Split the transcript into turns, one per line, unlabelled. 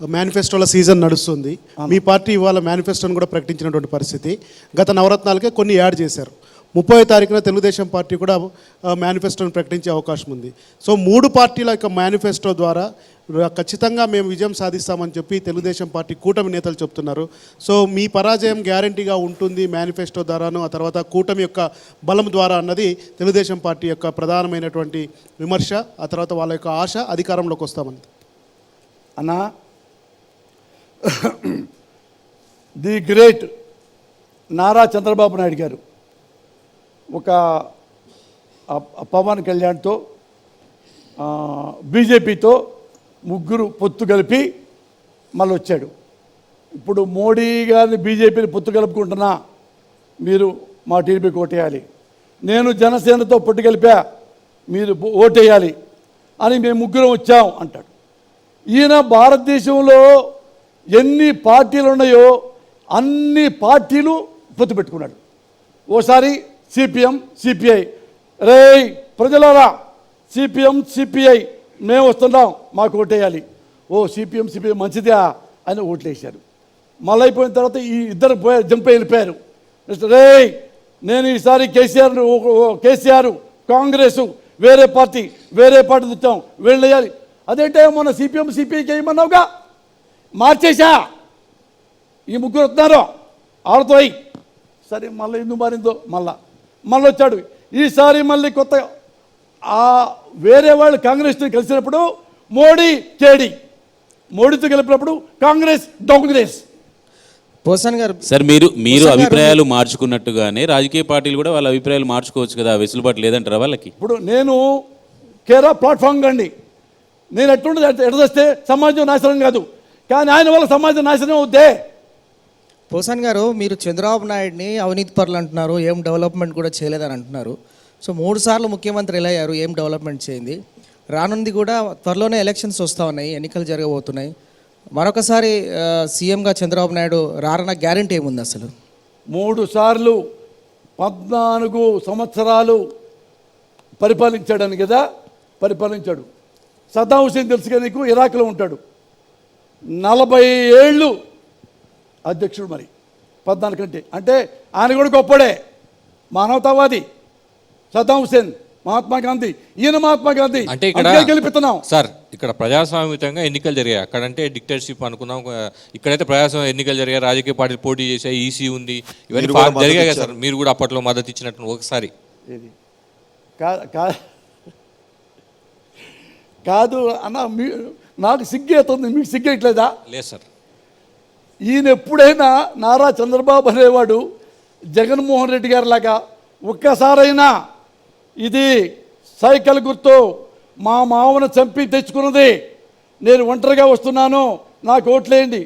మేనిఫెస్టోల season నడుస్తుంది. మీ party ఇవాళ మేనిఫెస్టోను కూడా ప్రకటించినటువంటి పరిస్థితి. గత నవరత్నాలకే కొన్ని యాడ్ చేశారు. ముప్పై తారీఖున తెలుగుదేశం పార్టీ కూడా మేనిఫెస్టోను ప్రకటించే అవకాశం ఉంది. సో మూడు పార్టీల యొక్క మేనిఫెస్టో ద్వారా ఖచ్చితంగా మేము విజయం సాధిస్తామని చెప్పి తెలుగుదేశం పార్టీ కూటమి నేతలు చెప్తున్నారు. సో మీ పరాజయం గ్యారంటీగా ఉంటుంది మేనిఫెస్టో ద్వారాను ఆ తర్వాత కూటమి యొక్క బలం ద్వారా అన్నది తెలుగుదేశం పార్టీ యొక్క ప్రధానమైనటువంటి విమర్శ ఆ తర్వాత వాళ్ళ యొక్క ఆశ అధికారంలోకి వస్తామని
అన్నా ది గ్రేట్ నారా చంద్రబాబు నాయుడు గారు ఒక పవన్ కళ్యాణ్తో బీజేపీతో ముగ్గురు పొత్తు కలిపి మళ్ళీ వచ్చాడు ఇప్పుడు మోడీ గారిని బీజేపీని పొత్తు కలుపుకుంటున్నా మీరు మా టీడీపీకి ఓటేయాలి. నేను జనసేనతో పొట్టు కలిపా మీరు ఓటేయాలి అని మేము ముగ్గురం వచ్చాం అంటాడు. ఈయన భారతదేశంలో ఎన్ని పార్టీలు ఉన్నాయో అన్ని పార్టీలు పొత్తు పెట్టుకున్నాడు. ఓసారి సిపిఎం సిపిఐ. రే ప్రజలారా సిపిఎం సిపిఐ మేము వస్తున్నాం మాకు ఓటేయాలి. ఓ సిపిఎం సిపిఐ మంచిదా అని ఓట్లేశారు. మళ్ళీ అయిపోయిన తర్వాత ఈ ఇద్దరు పోయారు జంప్ వెళ్ళిపోయారు నెక్స్ట్ రే నేను ఈసారి కేసీఆర్ కేసీఆర్ కాంగ్రెస్ వేరే పార్టీ వేరే పార్టీ తెచ్చాం వెళ్ళేయాలి. అదేంటే మొన్న సిపిఎం సిపిఐకి ఏమన్నావుగా? మార్చేశా. ఈ ముగ్గురు వస్తున్నారు. ఆడతో సరే మళ్ళీ ఎందుకు మారిందో? మళ్ళా. మళ్ళీ వచ్చాడు. ఈసారి మళ్ళీ కొత్త ఆ వేరే వాళ్ళు కాంగ్రెస్తో కలిసినప్పుడు మోడీ కేడీ. మోడీతో కలిపినప్పుడు కాంగ్రెస్ కాంగ్రెస్.
పోసాన్ గారు
సార్ మీరు మీరు అభిప్రాయాలు మార్చుకున్నట్టుగానే రాజకీయ పార్టీలు కూడా వాళ్ళ అభిప్రాయాలు మార్చుకోవచ్చు కదా వెసులుబాటు లేదంటారా వాళ్ళకి?
ఇప్పుడు నేను కేరా ప్లాట్ఫామ్ కండి. నేను ఎట్లుండదు ఎడదస్తే సమాజం నాశనం కాదు. కానీ ఆయన వల్ల సమాజం నాశనం అవుద్దే
పోసాన్ గారు మీరు చంద్రబాబు నాయుడిని అవినీతి పరులు అంటున్నారు ఏం డెవలప్మెంట్ కూడా చేయలేదని అంటున్నారు. సో మూడు సార్లు ముఖ్యమంత్రి ఎలా అయ్యారు ఏం డెవలప్మెంట్ చేయింది? రానుంది కూడా త్వరలోనే ఎలక్షన్స్ వస్తూ ఉన్నాయి ఎన్నికలు జరగబోతున్నాయి. మరొకసారి సీఎంగా చంద్రబాబు నాయుడు రారన్న గ్యారంటీ ఏముంది అసలు?
మూడు సార్లు పద్నాలుగు సంవత్సరాలు పరిపాలించాడని కదా పరిపాలించాడు. సద్దాం హుసేన్ తెలుసుగా నీకు ఇరాక్లో ఉంటాడు. నలభై ఏళ్ళు అధ్యక్షుడు మరి పద్నాలుగు కంటే. అంటే ఆయన కూడా గొప్పడే మానవతావాది. సద్దాం హుసేన్ మహాత్మా గాంధీ ఈయన మహాత్మా గాంధీ.
అంటే ఇక్కడ
గెలిపిస్తున్నాం.
సార్ ఇక్కడ ప్రజాస్వామ్యతంగా ఎన్నికలు జరిగాయి. అక్కడంటే డిక్టేటర్షిప్ అనుకున్నాం ఇక్కడైతే ప్రజాస్వామ్య ఎన్నికలు జరిగాయి. రాజకీయ పార్టీలు పోటీ చేశాయి. ఈసీ ఉంది. ఇవన్నీ
మీరు కూడా
ఫా- జరిగాయి కదా సార్. మీరు కూడా అప్పట్లో మద్దతు ఇచ్చినట్టు ఒకసారి.
ఏది? కా కా కాదు అన్న మీ నాకు సిగ్గేస్తుంది మీకు సిగ్గేయట్లేదా?
లేదు సార్.
ఈయన ఎప్పుడైనా నారా చంద్రబాబు అనేవాడు జగన్మోహన్ రెడ్డి గారి లాగా? ఒక్కసారైనా ఇది సైకిల్ గుర్తు మా మామను చంపి తెచ్చుకున్నది. నేను ఒంటరిగా వస్తున్నాను నాకు ఓట్లేయండి.